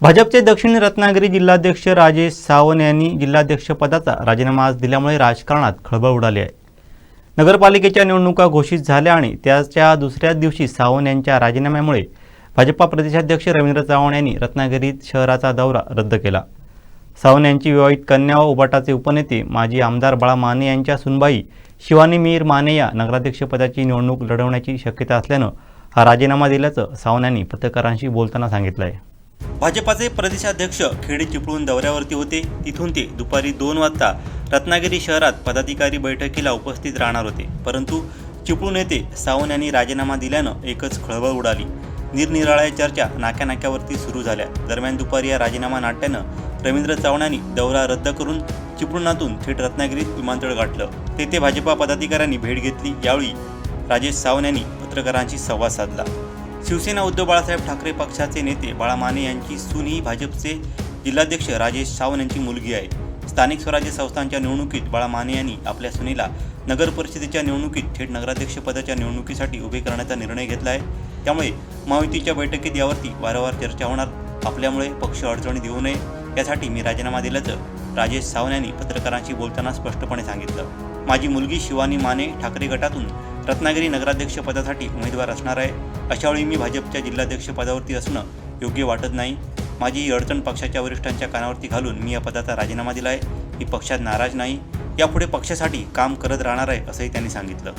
भाजपचे दक्षिण रत्नागिरी जिल्हाध्यक्ष राजेश सावंत यांनी जिल्हाध्यक्षपदाचा राजीनामा आज दिल्यामुळे राजकारणात खळबळ उडाली आहे. नगरपालिकेच्या निवडणुका घोषित झाल्या आणि त्याच्या दुसऱ्याच दिवशी सावंत यांच्या राजीनाम्यामुळे भाजपा प्रदेशाध्यक्ष रवींद्र चव्हाण यांनी रत्नागिरीत शहराचा दौरा रद्द केला. सावंत यांची विवाहित कन्या व उबाटाचे उपनेते माजी आमदार बाळा माने यांच्या सुनबाई शिवानी मीर माने या नगराध्यक्षपदाची निवडणूक लढवण्याची शक्यता असल्यानं हा राजीनामा दिल्याचं सावंत यांनी पत्रकारांशी बोलताना सांगितलं आहे भाजपाचे प्रदेशाध्यक्ष खेडे चिपळूण दौऱ्यावरती होते. तिथून ते दुपारी दोन वाजता रत्नागिरी शहरात पदाधिकारी बैठकीला उपस्थित राहणार होते. परंतु चिपळूण येथे सावंत यांनी राजीनामा दिल्यानं एकच खळबळ उडाली. निरनिराळ्या चर्चा नाक्या नाक्यावरती सुरू झाल्या. दरम्यान दुपारी या राजीनामा नाट्यानं रवींद्र चव्हाणांनी दौरा रद्द करून चिपळुणातून थेट रत्नागिरीत विमानतळ गाठलं. तेथे भाजपा पदाधिकाऱ्यांनी भेट घेतली. यावेळी राजेश सावंत यांनी पत्रकारांशी संवाद साधला. शिवसेना उद्धव बाळासाहेब ठाकरे पक्षाचे नेते बाळा माने यांची सून ही भाजपचे जिल्हाध्यक्ष राजेश सावंत यांची मुलगी आहे. स्थानिक स्वराज्य संस्थांच्या निवडणुकीत बाळा माने यांनी आपल्या सुनेला नगर परिषदेच्या निवडणुकीत थेट नगराध्यक्षपदाच्या निवडणुकीसाठी उभे करण्याचा निर्णय घेतला आहे. त्यामुळे महायुतीच्या बैठकीत यावरती वारंवार चर्चा होणार. आपल्यामुळे पक्ष अडचणीत देऊ नये. यासाठी मी राजीनामा दिल्याचं राजेश सावंत यांनी पत्रकारांशी बोलताना स्पष्टपणे सांगितलं. माझी मुलगी शिवानी माने ठाकरे गटातून रत्नागिरी नगराध्यक्षपदासाठी उमेदवार असणार आहे. अशावेळी मी भाजपच्या जिल्हाध्यक्षपदावरती असणं योग्य वाटत नाही. माझी ही अडचण पक्षाच्या वरिष्ठांच्या कानावरती घालून मी या पदाचा राजीनामा दिला आहे मी पक्षात नाराज नाही. यापुढे पक्षासाठी काम करत राहणार आहे असंही त्यांनी सांगितलं.